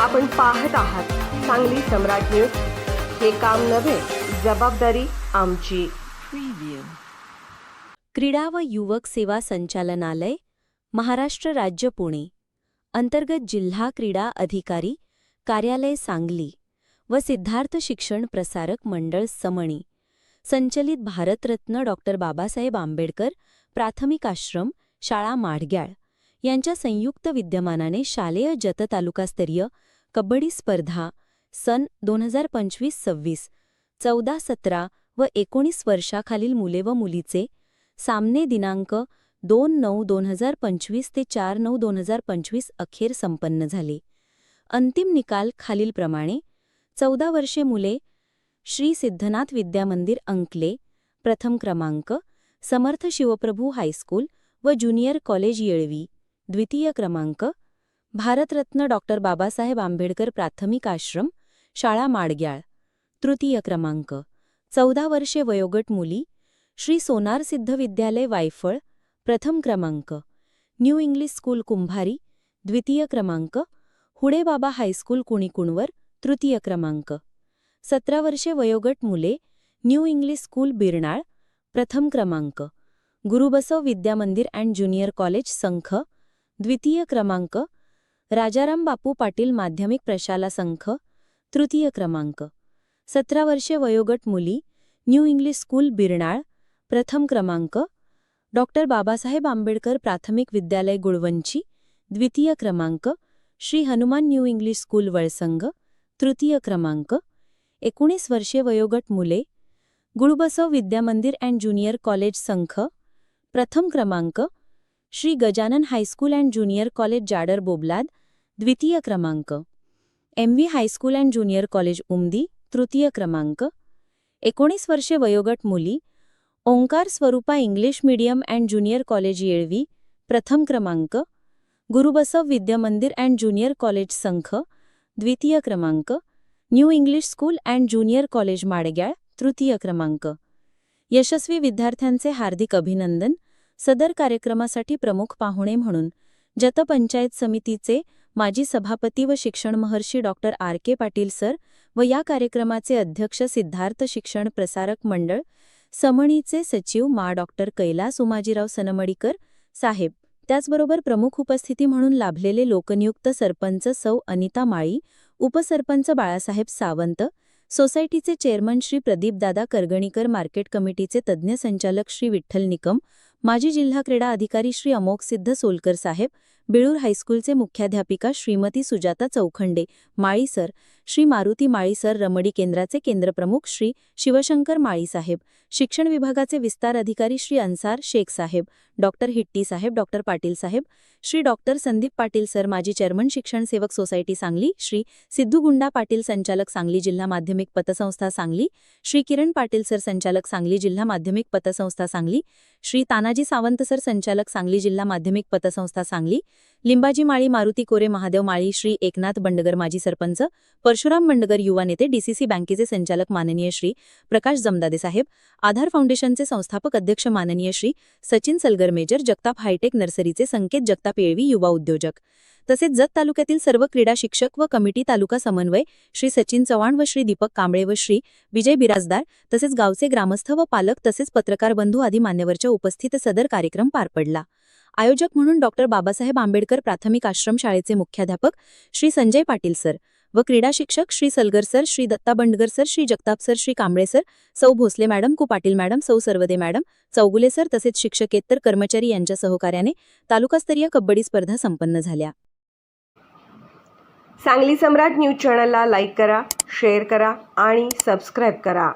आपण पाहत आहात सांगली सम्राट न्यूज. हे काम नव्हे जबाबदारी आमची. क्रीडा व युवक सेवा संचालनालय महाराष्ट्र राज्य पुणे. अंतर्गत जिल्हा क्रीडा अधिकारी कार्यालय सांगली व सिद्धार्थ शिक्षण प्रसारक मंडळ समणी. संचलित भारतरत्न डॉक्टर बाबासाहेब आंबेडकर प्राथमिक आश्रम शाळा माडग्याळ यांच्या संयुक्त विद्यमानाने शालेय जत तालुकास्तरीय कबड्डी स्पर्धा सन दोन हजार पंचवीस सव्वीस चौदा सतरा व एकोणीस वर्षाखालील मुले व मुलीचे सामने दिनांक दोन नऊ दोन हजार पंचवीस ते चार नऊ दोन हजार पंचवीस अखेर संपन्न झाले. अंतिम निकाल खालीलप्रमाणे चौदा वर्षे मुले श्री सिद्धनाथ विद्यामंदिर अंकले प्रथम क्रमांक समर्थ शिवप्रभू हायस्कूल व ज्युनियर कॉलेज येळवी द्वितीय क्रमांक भारतरत्न डॉक्टर बाबासाहेब आंबेडकर प्राथमिक आश्रम शाळा माडग्याळ. तृतीय क्रमांक चौदा वर्षे वयोगट मुली श्री सोनार सिद्ध विद्यालय वायफळ प्रथम क्रमांक न्यू इंग्लिश स्कूल कुंभारी. द्वितीय क्रमांक हुडेबाबा हायस्कूल कुणीकुणवर. तृतीय क्रमांक सतरा वर्षे वयोगट मुले न्यू इंग्लिश स्कूल बिरनाळ प्रथम क्रमांक Gurubasav Vidyamandir and junior college Sankh द्वितीय क्रमांक राजाराम बापू पाटील माध्यमिक प्रशाला संख तृतीय क्रमांक. सतरा वर्षे वयोगट मुली न्यू इंग्लिश स्कूल बिरणाळ प्रथम क्रमांक. डॉक्टर बाबासाहेब आंबेडकर प्राथमिक विद्यालय गुळवंची द्वितीय क्रमांक. Shri Hanuman new English school Valsang तृतीय क्रमांक. एकोणीस वर्षे वयोगट मुले Gulbasav Vidyamandir and junior college Sankh प्रथम क्रमांक. Shri Gajanan high school and junior college Jadar Boblad द्वितीय क्रमांक. M V high school and junior college Umadi तृतीय क्रमांक. एकोणीस वर्षे वयोगट मुली Omkar Swarupa English medium and junior college Yelvi प्रथम क्रमांक. Gurubasav Vidyamandir and junior college Sankh द्वितीय क्रमांक. New English school and junior college Madgyal तृतीय क्रमांक. यशस्वी विद्यार्थ्यांचे हार्दिक अभिनंदन. सदर कार्यक्रमासाठी प्रमुख पाहुणे म्हणून जतपंचायत समितीचे माजी सभापती व शिक्षण महर्षी डॉ. आर. के. पाटील सर व या कार्यक्रमाचे अध्यक्ष सिद्धार्थ शिक्षण प्रसारक मंडळ समणीचे सचिव मा. डॉक्टर कैलास उमाजीराव सनमडीकर साहेब त्याचबरोबर प्रमुख उपस्थिती म्हणून लाभलेले लोकनियुक्त सरपंच सौ. अनिता माळी उपसरपंच बाळासाहेब सावंत सोसायटीचे चेअरमन श्री. प्रदीपदादा करगणीकर मार्केट कमिटीचे तज्ज्ञ संचालक श्री. विठ्ठल निकम माजी जिल्हा क्रीडा अधिकारी श्री अमोक सिद्ध सोलकर साहेब बिळूर हायस्कूलचे मुख्याध्यापिका श्रीमती सुजाता चौखंडे माळी सर श्री मारुती माळी सर रमडी केंद्राचे केंद्रप्रमुख श्री शिवशंकर माळी साहेब शिक्षण विभागाचे विस्तार अधिकारी Shri Ansar Shaikh saheb doctor Hitti saheb doctor Patil saheb Shri doctor Sandeep Patil sir माजी चेअरमन शिक्षण सेवक सोसायटी सांगली श्री सिद्धू गुंडा पाटील संचालक सांगली जिल्हा माध्यमिक पतसंस्था सांगली श्री किरण पाटील सर संचालक सांगली जिल्हा माध्यमिक पतसंस्था सांगली श्री तानाजी सावंत सर संचालक सांगली जिल्हा माध्यमिक पतसंस्था सांगली लिंबाजी माळी मारुती कोरे महादेव माळी श्री एकनाथ बंडगर माजी सरपंच परशुराम बंडगर युवा नेते डीसीसी बँकेचे संचालक माननीय श्री प्रकाश जमदादे साहेब आधार फाउंडेशनचे संस्थापक अध्यक्ष माननीय Shri Sachin Salgar major Jagtap high tech नर्सरीचे Sanket Jagtap Yelvi युवा उद्योजक. तसेच जत तालुक्यातील सर्व क्रीडा शिक्षक व कमिटी तालुका समन्वय श्री सचिन चव्हाण व श्री दीपक कांबळे व श्री विजय बिराजदार तसेच गावचे ग्रामस्थ व पालक तसेच पत्रकार बंधू आदी मान्यवरच्या उपस्थित सदर कार्यक्रम पार पडला. आयोजक म्हणून डॉक्टर बाबासाहेब आंबेडकर प्राथमिक आश्रम शाळेचे मुख्याध्यापक श्री संजय पाटील सर व क्रीडा शिक्षक Shri Salgar sir Shri Datta Bandgar sir Shri Jagtap sir Shri Kamble sir सौ भोसले मॅडम कु पाटील मॅडम सौ सर्वदे मॅडम चौगुले सर तसेच शिक्षकेतर कर्मचारी यांच्या सहकार्याने तालुकास्तरीय कबड्डी स्पर्धा संपन्न झाल्या. सांगली सम्राट न्यूज चॅनलला लाईक करा शेअर करा आणि सबस्क्राईब करा.